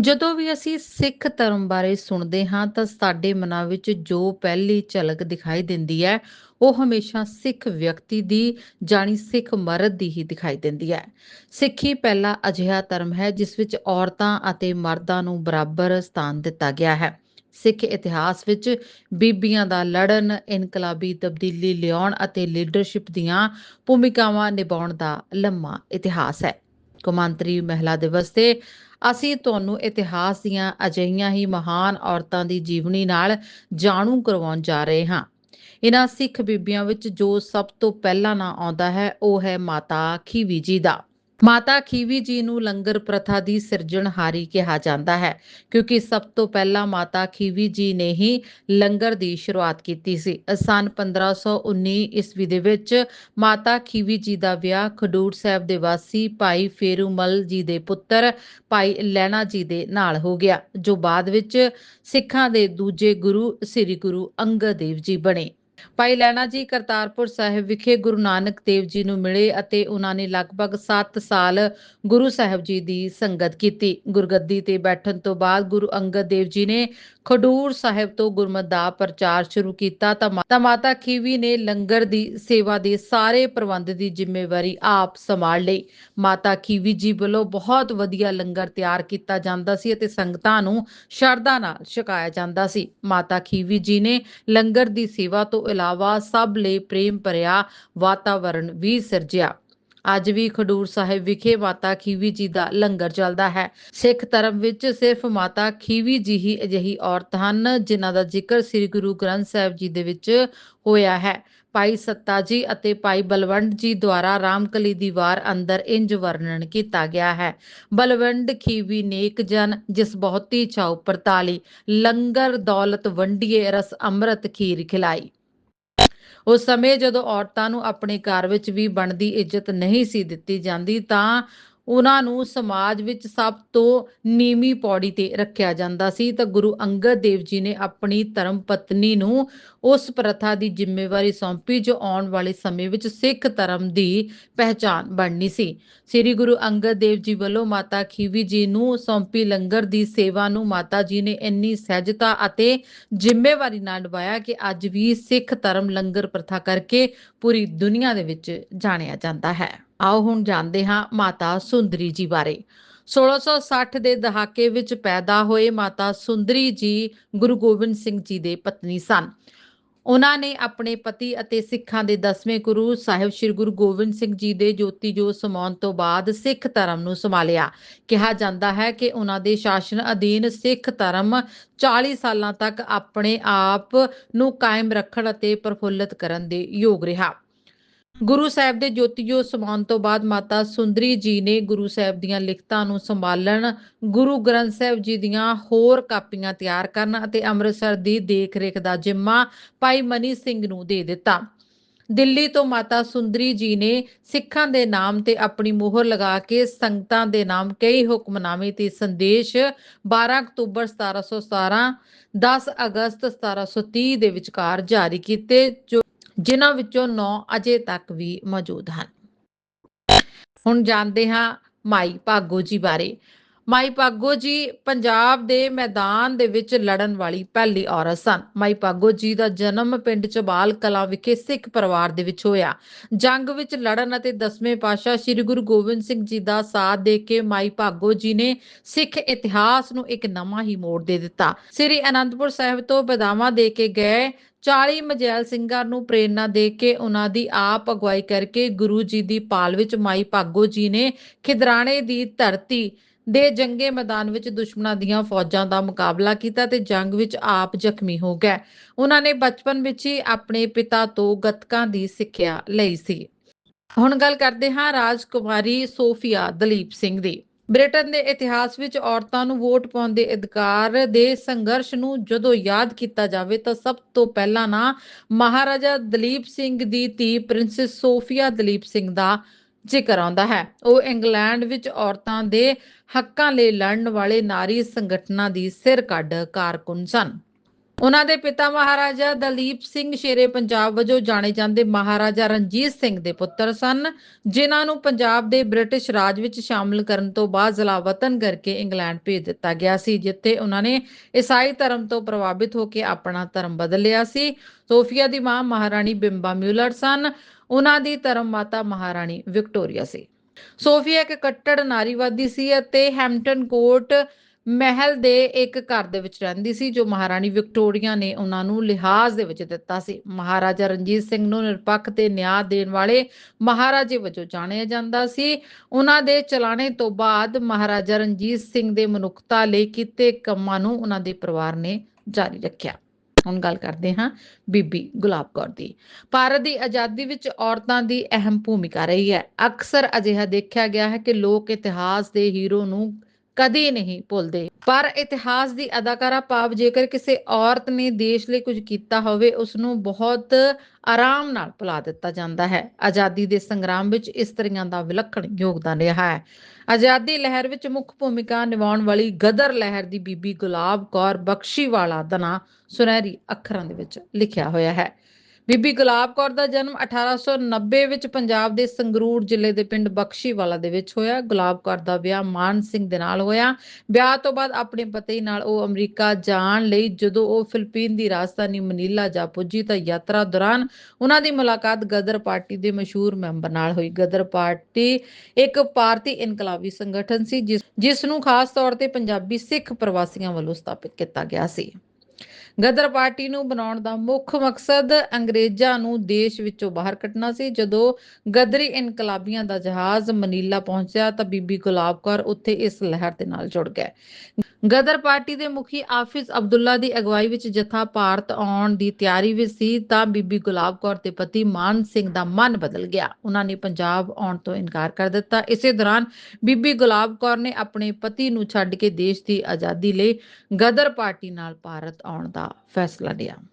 ਜਦੋਂ ਵੀ ਅਸੀਂ ਸਿੱਖ ਧਰਮ ਬਾਰੇ ਸੁਣਦੇ ਹਾਂ, ਤਾਂ ਸਾਡੇ ਮਨਾਂ ਵਿੱਚ ਜੋ ਪਹਿਲੀ ਝਲਕ ਦਿਖਾਈ ਦਿੰਦੀ ਹੈ, ਉਹ ਹਮੇਸ਼ਾ ਸਿੱਖ ਵਿਅਕਤੀ ਦੀ ਜਾਣੀ ਸਿੱਖ ਮਰਦ ਦੀ ਹੀ ਦਿਖਾਈ ਦਿੰਦੀ ਹੈ। ਸਿੱਖੀ ਪਹਿਲਾ ਅਜਿਹਾ ਧਰਮ ਹੈ, ਜਿਸ ਵਿੱਚ ਔਰਤਾਂ ਅਤੇ ਮਰਦਾਂ ਨੂੰ ਬਰਾਬਰ ਸਥਾਨ ਦਿੱਤਾ ਗਿਆ ਹੈ। ਸਿੱਖ ਇਤਿਹਾਸ ਵਿੱਚ ਬੀਬੀਆਂ ਦਾ ਲੜਨ, ਇਨਕਲਾਬੀ ਤਬਦੀਲੀ ਲਿਆਉਣ ਅਤੇ ਲੀਡਰਸ਼ਿਪ ਦੀਆਂ ਭੂਮਿਕਾਵਾਂ ਨਿਭਾਉਣ ਦਾ ਲੰਮਾ ਇਤਿਹਾਸ ਹੈ। ਕੌਮਾਂਤਰੀ ਮਹਿਲਾ ਦਿਵਸ ਤੇ ਅਸੀਂ ਤੁਹਾਨੂੰ ਇਤਿਹਾਸ ਦੀਆਂ ਅਜਿਹੀਆਂ ਹੀ ਮਹਾਨ ਔਰਤਾਂ ਦੀ ਜੀਵਨੀ ਨਾਲ ਜਾਣੂ ਕਰਵਾਉਣ ਜਾ ਰਹੇ ਹਾਂ। ਇਹਨਾਂ ਸਿੱਖ ਬੀਬੀਆਂ ਵਿੱਚ ਜੋ ਸਭ ਤੋਂ ਪਹਿਲਾਂ ਨਾਂ ਆਉਂਦਾ ਹੈ, ਉਹ ਹੈ ਮਾਤਾ ਖੀਵੀ ਜੀ ਦਾ। ਮਾਤਾ ਖੀਵੀ ਜੀ ਨੂੰ ਲੰਗਰ ਪ੍ਰਥਾ ਦੀ ਸਿਰਜਣਹਾਰੀ ਕਿਹਾ ਜਾਂਦਾ ਹੈ, ਕਿਉਂਕਿ ਸਭ ਤੋਂ ਪਹਿਲਾਂ ਮਾਤਾ ਖੀਵੀ ਜੀ ਨੇ ਹੀ ਲੰਗਰ ਦੀ ਸ਼ੁਰੂਆਤ ਕੀਤੀ ਸੀ। ਸਨ 1519 ਈਸਵੀ ਦੇ ਵਿੱਚ ਮਾਤਾ ਖੀਵੀ ਜੀ ਦਾ ਵਿਆਹ ਖਡੂਰ ਸਾਹਿਬ ਦੇ ਵਾਸੀ ਭਾਈ ਫੇਰੂਮਲ ਜੀ ਦੇ ਪੁੱਤਰ ਭਾਈ ਲੈਣਾ ਜੀ ਦੇ ਨਾਲ ਹੋ ਗਿਆ, ਜੋ ਬਾਅਦ ਵਿੱਚ ਸਿੱਖਾਂ ਦੇ ਦੂਜੇ ਗੁਰੂ ਸ੍ਰੀ ਗੁਰੂ ਅੰਗਦ ਦੇਵ ਜੀ ਬਣੇ। ਭਾਈ ਲੈਣਾ ਜੀ ਕਰਤਾਰਪੁਰ ਸਾਹਿਬ ਵਿਖੇ ਗੁਰੂ ਨਾਨਕ ਦੇਵ ਜੀ ਨੂੰ ਮਿਲੇ ਅਤੇ ਉਹਨਾਂ ਨੇ ਲਗਭਗ 7 ਸਾਲ ਗੁਰੂ ਸਾਹਿਬ ਜੀ ਦੀ ਸੰਗਤ ਕੀਤੀ। ਗੁਰਗੱਦੀ ਤੇ ਬੈਠਣ ਤੋਂ ਬਾਅਦ ਗੁਰੂ ਅੰਗਦ ਦੇਵ ਜੀ ਨੇ ਖਡੂਰ ਸਾਹਿਬ ਤੋਂ ਗੁਰਮਤ ਦਾ ਪ੍ਰਚਾਰ ਸ਼ੁਰੂ ਕੀਤਾ ਤਾਂ ਮਾ- ਤਾਂ ਮਾਤਾ ਖੀਵੀ ਨੇ ਲੰਗਰ ਦੀ ਸੇਵਾ ਦੇ ਸਾਰੇ ਪ੍ਰਬੰਧ ਦੀ ਜ਼ਿੰਮੇਵਾਰੀ ਆਪ ਸੰਭਾਲ ਲਈ। ਮਾਤਾ ਖੀਵੀ ਜੀ ਵੱਲੋਂ ਬਹੁਤ ਵਧੀਆ ਲੰਗਰ ਤਿਆਰ ਕੀਤਾ ਜਾਂਦਾ ਸੀ ਅਤੇ ਸੰਗਤਾਂ ਨੂੰ ਸ਼ਰਧਾ ਨਾਲ ਛਕਾਇਆ ਜਾਂਦਾ ਸੀ। ਮਾਤਾ ਖੀਵੀ ਜੀ ਨੇ ਲੰਗਰ ਦੀ ਸੇਵਾ ਤੋਂ ਇਲਾਵਾ ਸਭ ਲਈ ਪ੍ਰੇਮ ਭਰਿਆ ਵਾਤਾਵਰਣ ਵੀ ਸਿਰਜਿਆ। ਅੱਜ ਵੀ ਖਡੂਰ ਸਾਹਿਬ ਵਿਖੇ ਮਾਤਾ ਖੀਵੀ ਜੀ ਦਾ ਲੰਗਰ ਚੱਲਦਾ ਹੈ। ਸਿੱਖ ਧਰਮ ਵਿੱਚ ਸਿਰਫ ਮਾਤਾ ਖੀਵੀ ਜੀ ਹੀ ਅਜਿਹੀ ਔਰਤ ਹਨ, ਜਿਨ੍ਹਾਂ ਦਾ ਜ਼ਿਕਰ ਸ੍ਰੀ ਗੁਰੂ ਗ੍ਰੰਥ ਸਾਹਿਬ ਜੀ ਦੇ ਵਿੱਚ ਹੋਇਆ ਹੈ। ਭਾਈ ਸੱਤਾ ਜੀ ਅਤੇ ਭਾਈ ਬਲਵੰਡ ਜੀ ਦੁਆਰਾ ਰਾਮਕਲੀ ਦੀ ਵਾਰ ਅੰਦਰ ਇੰਜ ਵਰਣਨ ਕੀਤਾ ਗਿਆ ਹੈ। ਬਲਵੰਡ ਖੀਵੀ ਨੇਕ ਜਨ, ਜਿਸ ਬਹੁਤੀ ਚਾਉ ਪਰਤਾਲੀ, ਲੰਗਰ ਦੌਲਤ ਵੰਡੀਏ ਰਸ ਅੰਮ੍ਰਿਤ ਖੀਰ ਖਿਲਾਈ। ਉਸ ਸਮੇਂ ਜਦੋਂ ਔਰਤਾਂ ਨੂੰ ਆਪਣੇ ਘਰ ਵਿੱਚ ਵੀ ਬਣਦੀ ਇੱਜ਼ਤ ਨਹੀਂ ਸੀ ਦਿੱਤੀ ਜਾਂਦੀ ਤਾਂ ਉਹਨਾਂ ਨੂੰ ਸਮਾਜ ਵਿੱਚ ਸਭ ਤੋਂ ਨੀਵੀਂ ਪੌੜੀ ਤੇ ਰੱਖਿਆ ਜਾਂਦਾ ਸੀ। ਤਾਂ ਗੁਰੂ ਅੰਗਦ ਦੇਵ ਜੀ ਨੇ ਆਪਣੀ ਧਰਮ ਪਤਨੀ ਨੂੰ ਉਸ ਪ੍ਰਥਾ ਦੀ ਜ਼ਿੰਮੇਵਾਰੀ ਸੌਂਪੀ, ਜੋ ਆਉਣ ਵਾਲੇ ਸਮੇਂ ਵਿੱਚ ਸਿੱਖ ਧਰਮ ਦੀ ਪਹਿਚਾਨ ਬਣਨੀ ਸੀ। ਸ੍ਰੀ ਗੁਰੂ ਅੰਗਦ ਦੇਵ ਜੀ ਵੱਲੋਂ ਮਾਤਾ ਖੀਵੀ ਜੀ ਨੂੰ ਸੌਂਪੀ ਲੰਗਰ ਦੀ ਸੇਵਾ ਨੂੰ ਮਾਤਾ ਜੀ ਨੇ ਇੰਨੀ ਸਹਿਜਤਾ ਅਤੇ ਜ਼ਿੰਮੇਵਾਰੀ ਨਾਲ ਨਿਭਾਇਆ ਕਿ ਅੱਜ ਵੀ ਸਿੱਖ ਧਰਮ ਲੰਗਰ ਪ੍ਰਥਾ ਕਰਕੇ ਪੂਰੀ ਦੁਨੀਆ ਦੇ ਵਿੱਚ ਜਾਣਿਆ ਜਾਂਦਾ ਹੈ। ਆਓ ਹੁਣ ਜਾਣਦੇ ਹਾਂ ਮਾਤਾ ਸੁੰਦਰੀ ਜੀ ਬਾਰੇ। 1660 ਦੇ ਦਹਾਕੇ ਵਿੱਚ ਪੈਦਾ ਹੋਏ ਮਾਤਾ ਸੁੰਦਰੀ ਜੀ ਗੁਰੂ ਗੋਬਿੰਦ ਸਿੰਘ ਜੀ ਦੇ ਪਤਨੀ ਸਨ। ਉਹਨਾਂ ਨੇ ਆਪਣੇ ਪਤੀ ਅਤੇ ਸਿੱਖਾਂ ਦੇ ਦਸਵੇਂ ਗੁਰੂ ਸਾਹਿਬ ਸ੍ਰੀ ਗੁਰੂ ਗੋਬਿੰਦ ਸਿੰਘ ਜੀ ਦੇ ਜੋਤੀ ਜੋਤ ਸਮਾਉਣ ਤੋਂ ਬਾਅਦ ਸਿੱਖ ਧਰਮ ਨੂੰ ਸੰਭਾਲਿਆ। ਕਿਹਾ ਜਾਂਦਾ ਹੈ ਕਿ ਉਹਨਾਂ ਦੇ ਸ਼ਾਸਨ ਅਧੀਨ ਸਿੱਖ ਧਰਮ 40 ਸਾਲਾਂ ਤੱਕ ਆਪਣੇ ਆਪ ਨੂੰ ਕਾਇਮ ਰੱਖਣ ਅਤੇ ਪ੍ਰਫੁੱਲਤ ਕਰਨ ਦੇ ਯੋਗ ਰਿਹਾ। ਗੁਰੂ ਸਾਹਿਬ ਦੇ ਜੋਤੀ ਜੋਤ ਸਮਾਉਣ ਤੋਂ ਬਾਅਦ ਮਾਤਾ ਸੁੰਦਰੀ ਜੀ ਨੇ ਗੁਰੂ ਸਾਹਿਬ ਦੀਆਂ ਲਿਖਤਾਂ ਨੂੰ ਸੰਭਾਲਣ, ਗੁਰੂ ਗ੍ਰੰਥ ਸਾਹਿਬ ਜੀ ਦੀਆਂ ਹੋਰ ਕਾਪੀਆਂ ਤਿਆਰ ਕਰਨ ਅਤੇ ਅੰਮ੍ਰਿਤਸਰ ਦੀ ਦੇਖ-ਰੇਖ ਦਾ ਜ਼ਿੰਮਾ ਭਾਈ ਮਨੀ ਸਿੰਘ ਨੂੰ ਦੇ ਦਿੱਤਾ। ਦਿੱਲੀ ਤੋਂ ਮਾਤਾ ਸੁੰਦਰੀ ਜੀ ਨੇ ਸਿੱਖਾਂ ਦੇ ਨਾਮ ਤੇ ਆਪਣੀ ਮੋਹਰ ਲਗਾ ਕੇ ਸੰਗਤਾਂ ਦੇ ਨਾਮ ਕਈ ਹੁਕਮਨਾਮੇ ਤੇ ਸੰਦੇਸ਼ 12 ਅਕਤੂਬਰ 1717 10 ਅਗਸਤ 1730 ਦੇ ਵਿਚਕਾਰ ਜਾਰੀ ਕੀਤੇ, ਜੋ ਜਿਨ੍ਹਾਂ ਵਿੱਚੋਂ 9 ਅਜੇ ਤੱਕ ਵੀ ਮੌਜੂਦ ਹਨ। ਹੁਣ ਜਾਣਦੇ ਹਾਂ ਮਾਈ ਭਾਗੋ ਜੀ ਬਾਰੇ। ਮਾਈ ਭਾਗੋ ਜੀ ਪੰਜਾਬ ਦੇ ਮੈਦਾਨ ਦੇ ਵਿੱਚ ਲੜਨ ਵਾਲੀ ਪਹਿਲੀ ਔਰਤ ਸਨ। ਮਾਈ ਭਾਗੋ ਜੀ ਦਾ ਜਨਮ ਪਿੰਡ ਚਬਾਲ ਕਲਾਂ ਵਿਖੇ ਸਿੱਖ ਪਰਿਵਾਰ ਦੇ ਵਿੱਚ ਹੋਇਆ। ਜੰਗ ਵਿੱਚ ਲੜਨ ਅਤੇ ਦਸਵੇਂ ਪਾਤਸ਼ਾਹ ਸ੍ਰੀ ਗੁਰੂ ਗੋਬਿੰਦ ਸਿੰਘ ਜੀ ਦਾ ਸਾਥ ਦੇ ਕੇ ਮਾਈ ਭਾਗੋ ਜੀ ਨੇ ਸਿੱਖ ਇਤਿਹਾਸ ਨੂੰ ਇੱਕ ਨਵਾਂ ਹੀ ਮੋੜ ਦੇ ਦਿੱਤਾ। ਸ੍ਰੀ ਅਨੰਦਪੁਰ ਸਾਹਿਬ ਤੋਂ ਬਦਾਵਾ ਦੇ ਕੇ ਗਏ 40 ਮਜੈਲ ਸਿੰਘਾਂ ਨੂੰ ਪ੍ਰੇਰਣਾ ਦੇ ਕੇ ਉਹਨਾਂ ਦੀ ਆਪ ਅਗਵਾਈ ਕਰਕੇ ਗੁਰੂ ਜੀ ਦੀ ਪਾਲ ਵਿੱਚ ਮਾਈ ਭਾਗੋ ਜੀ ਨੇ ਖਿਦਰਾਣੇ ਦੀ ਧਰਤੀ ਦੇ ਜੰਗੇ ਮੈਦਾਨ ਵਿੱਚ ਦੁਸ਼ਮਣਾਂ ਦੀਆਂ ਫੌਜਾਂ ਦਾ ਮੁਕਾਬਲਾ ਕੀਤਾ ਤੇ ਜੰਗ ਵਿੱਚ ਆਪ ਜ਼ਖਮੀ ਹੋ ਗਏ। ਉਹਨਾਂ ਨੇ ਬਚਪਨ ਵਿੱਚ ਹੀ ਆਪਣੇ ਪਿਤਾ ਤੋਂ ਗੱਤਕਾਂ ਦੀ ਸਿੱਖਿਆ ਲਈ ਸੀ। ਹੁਣ ਗੱਲ ਕਰਦੇ ਹਾਂ ਰਾਜਕੁਮਾਰੀ ਸੋਫੀਆ ਦਲੀਪ ਸਿੰਘ ਦੀ। ਬ੍ਰਿਟਨ ਦੇ ਇਤਿਹਾਸ ਵਿੱਚ ਔਰਤਾਂ ਨੂੰ ਵੋਟ ਪਾਉਣ ਦੇ ਅਧਿਕਾਰ ਦੇ ਸੰਘਰਸ਼ ਨੂੰ ਜਦੋਂ ਯਾਦ ਕੀਤਾ ਜਾਵੇ ਤਾਂ ਸਭ ਤੋਂ ਪਹਿਲਾਂ ਨਾ ਮਹਾਰਾਜਾ ਦਲੀਪ ਸਿੰਘ ਦੀ ਧੀ ਪ੍ਰਿੰਸੈਸ ਸੋਫੀਆ ਦਲੀਪ ਸਿੰਘ ਦਾ ਜ਼ਿਕਰ ਆਉਂਦਾ ਹੈ। ਉਹ ਇੰਗਲੈਂਡ ਵਿੱਚ ਔਰਤਾਂ ਦੇ ਹੱਕਾਂ ਲਈ ਲੜਨ ਵਾਲੇ ਨਾਰੀ ਸੰਗਠਨਾਂ ਦੀ ਸਿਰ ਕੱਢ ਕਾਰਕੁਨ ਸਨ। ਉਹਨਾਂ ਦੇ ਪਿਤਾ ਮਹਾਰਾਜਾ ਦਲੀਪ ਸਿੰਘ ਸ਼ੇਰੇ ਪੰਜਾਬ ਵਜੋਂ ਜਾਣੇ ਜਾਂਦੇ ਮਹਾਰਾਜਾ ਰਣਜੀਤ ਸਿੰਘ ਦੇ ਪੁੱਤਰ ਸਨ, ਜਿਨ੍ਹਾਂ ਨੂੰ ਪੰਜਾਬ ਦੇ ਬ੍ਰਿਟਿਸ਼ ਰਾਜ ਵਿੱਚ ਸ਼ਾਮਲ ਕਰਨ ਤੋਂ ਬਾਅਦ ਜਲਾਵਤਨ ਕਰਕੇ ਇੰਗਲੈਂਡ ਭੇਜ ਦਿੱਤਾ ਗਿਆ ਸੀ, ਜਿੱਥੇ ਉਹਨਾਂ ਨੇ ਈਸਾਈ ਧਰਮ ਤੋਂ ਪ੍ਰਭਾਵਿਤ ਹੋ ਕੇ ਆਪਣਾ ਧਰਮ ਬਦਲ ਲਿਆ ਸੀ। ਸੋਫੀਆ ਦੀ ਮਾਂ ਮਹਾਰਾਣੀ ਬਿੰਬਾ ਮਿਊਲਰ ਸਨ, ਉਹਨਾਂ ਦੀ ਧਰਮ ਮਾਤਾ ਮਹਾਰਾਣੀ ਵਿਕਟੋਰੀਆ ਸੀ। ਸੋਫੀਆ ਇੱਕ ਕੱਟੜ ਨਾਰੀਵਾਦੀ ਸੀ ਅਤੇ ਹੈਮਟਨ ਕੋਰਟ ਮਹਿਲ ਦੇ ਇੱਕ ਘਰ ਦੇ ਵਿੱਚ ਰਹਿੰਦੀ ਸੀ, ਜੋ ਮਹਾਰਾਣੀ ਵਿਕਟੋਰੀਆ ਨੇ ਉਹਨਾਂ ਨੂੰ ਲਿਹਾਜ਼ ਦੇ ਵਿੱਚ ਦਿੱਤਾ ਸੀ। ਮਹਾਰਾਜਾ ਰਣਜੀਤ ਸਿੰਘ ਨੂੰ ਨਿਰਪੱਖ ਤੇ ਨਿਆਂ ਦੇਣ ਵਾਲੇ ਮਹਾਰਾਜੇ ਵਜੋਂ ਜਾਣਿਆ ਜਾਂਦਾ ਸੀ। ਉਹਨਾਂ ਦੇ ਚਲਾਣੇ ਤੋਂ ਬਾਅਦ ਮਹਾਰਾਜਾ ਰਣਜੀਤ ਸਿੰਘ ਦੇ ਮਨੁੱਖਤਾ ਲਈ ਕੀਤੇ ਕੰਮਾਂ ਨੂੰ ਉਹਨਾਂ ਦੇ ਪਰਿਵਾਰ ਨੇ ਜਾਰੀ ਰੱਖਿਆ। ਹੁਣ ਗੱਲ ਕਰਦੇ ਹਾਂ ਬੀਬੀ ਗੁਲਾਬ ਕੌਰ ਦੀ। ਭਾਰਤ ਦੀ ਆਜ਼ਾਦੀ ਵਿੱਚ ਔਰਤਾਂ ਦੀ ਅਹਿਮ ਭੂਮਿਕਾ ਰਹੀ ਹੈ। ਅਕਸਰ ਅਜਿਹਾ ਦੇਖਿਆ ਗਿਆ ਹੈ ਕਿ ਲੋਕ ਇਤਿਹਾਸ ਦੇ ਹੀਰੋ ਨੂੰ ਕਦੇ ਨਹੀਂ ਭੁੱਲਦੇ। ਪਰ ਇਤਿਹਾਸ ਦੀ ਅਦਾਕਾਰਾ ਭਾਵ ਜੇਕਰ ਕਿਸੇ ਔਰਤ ਨੇ ਦੇਸ਼ ਲਈ ਕੁਝ ਕੀਤਾ ਹੋਵੇ ਉਸ ਨੂੰ ਬਹੁਤ ਆਰਾਮ ਨਾਲ ਭੁਲਾ ਦਿੱਤਾ ਜਾਂਦਾ ਹੈ। ਆਜ਼ਾਦੀ ਦੇ ਸੰਗਰਾਮ ਵਿੱਚ ਇਸਤਰੀਆਂ ਦਾ ਵਿਲੱਖਣ ਯੋਗਦਾਨ ਰਿਹਾ ਹੈ। ਆਜ਼ਾਦੀ ਲਹਿਰ ਵਿੱਚ ਮੁੱਖ ਭੂਮਿਕਾ ਨਿਭਾਉਣ ਵਾਲੀ ਗਦਰ ਲਹਿਰ ਦੀ ਬੀਬੀ ਗੁਲਾਬ ਕੌਰ ਬਖਸ਼ੀ ਵਾਲਾ ਦਾ ਨਾਂ ਸੁਨਹਿਰੀ ਅੱਖਰਾਂ ਦੇ ਵਿੱਚ ਲਿਖਿਆ ਹੋਇਆ ਹੈ। ਬੀਬੀ ਗੁਲਾਬ ਕੌਰ ਦਾ ਜਨਮ 1890 ਵਿੱਚ ਪੰਜਾਬ ਦੇ ਸੰਗਰੂਰ ਜ਼ਿਲ੍ਹੇ ਦੇ ਪਿੰਡ ਬਖਸ਼ੀਵਾਲਾ ਦੇ ਵਿੱਚ ਹੋਇਆ। ਗੁਲਾਬ ਕੌਰ ਦਾ ਵਿਆਹ ਮਾਨ ਸਿੰਘ ਦੇ ਨਾਲ ਹੋਇਆ। ਵਿਆਹ ਤੋਂ ਬਾਅਦ ਆਪਣੇ ਪਤੀ ਨਾਲ ਉਹ ਅਮਰੀਕਾ ਜਾਣ ਲਈ ਜਦੋਂ ਉਹ ਫਿਲੀਪੀਨ ਦੀ ਰਾਜਧਾਨੀ ਮਨੀਲਾ ਜਾ ਪੁੱਜੀ ਤਾਂ ਯਾਤਰਾ ਦੌਰਾਨ ਉਹਨਾਂ ਦੀ ਮੁਲਾਕਾਤ ਗਦਰ ਪਾਰਟੀ ਦੇ ਮਸ਼ਹੂਰ ਮੈਂਬਰ ਨਾਲ ਹੋਈ। ਗਦਰ ਪਾਰਟੀ ਇੱਕ ਭਾਰਤੀ ਇਨਕਲਾਬੀ ਸੰਗਠਨ ਸੀ, ਜਿਸ ਜਿਸ ਨੂੰ ਖਾਸ ਤੌਰ ਤੇ ਪੰਜਾਬੀ ਸਿੱਖ ਪ੍ਰਵਾਸੀਆਂ ਵੱਲੋਂ ਸਥਾਪਿਤ ਕੀਤਾ ਗਿਆ ਸੀ। ਗਦਰ ਪਾਰਟੀ ਨੂੰ ਬਣਾਉਣ ਦਾ ਮੁੱਖ ਮਕਸਦ ਅੰਗਰੇਜ਼ਾਂ ਨੂੰ ਦੇਸ਼ ਵਿੱਚੋਂ ਬਾਹਰ ਕੱਢਣਾ ਸੀ। ਜਦੋਂ ਗਦਰੀ ਇਨਕਲਾਬੀਆਂ ਦਾ ਜਹਾਜ਼ ਮਨੀਲਾ ਪਹੁੰਚਿਆ ਤਾਂ ਬੀਬੀ ਗੁਲਾਬ ਕੌਰ ਉੱਥੇ ਇਸ ਲਹਿਰ ਦੇ ਨਾਲ ਜੁੜ ਗਏ। ਗਦਰ ਪਾਰਟੀ ਦੇ ਮੁਖੀ ਆਫਿਸ ਅਬਦੁੱਲਾ ਦੀ ਅਗਵਾਈ ਵਿੱਚ ਜਥਾ ਭਾਰਤ ਆਉਣ ਦੀ ਤਿਆਰੀ ਵਿੱਚ ਸੀ ਤਾਂ ਬੀਬੀ ਗੁਲਾਬ ਕੌਰ ਦੇ ਪਤੀ ਮਾਨ ਸਿੰਘ ਦਾ ਮਨ ਬਦਲ ਗਿਆ। ਉਹਨਾਂ ਨੇ ਪੰਜਾਬ ਆਉਣ ਤੋਂ ਇਨਕਾਰ ਕਰ ਦਿੱਤਾ। ਇਸੇ ਦੌਰਾਨ ਬੀਬੀ ਗੁਲਾਬ ਕੌਰ ਨੇ ਆਪਣੇ ਪਤੀ ਨੂੰ ਛੱਡ ਕੇ ਦੇਸ਼ ਦੀ ਆਜ਼ਾਦੀ ਲਈ ਗਦਰ ਪਾਰਟੀ ਨਾਲ ਭਾਰਤ ਆਉਣ ਦਾ ਫੈਸਲਾ ਲਿਆ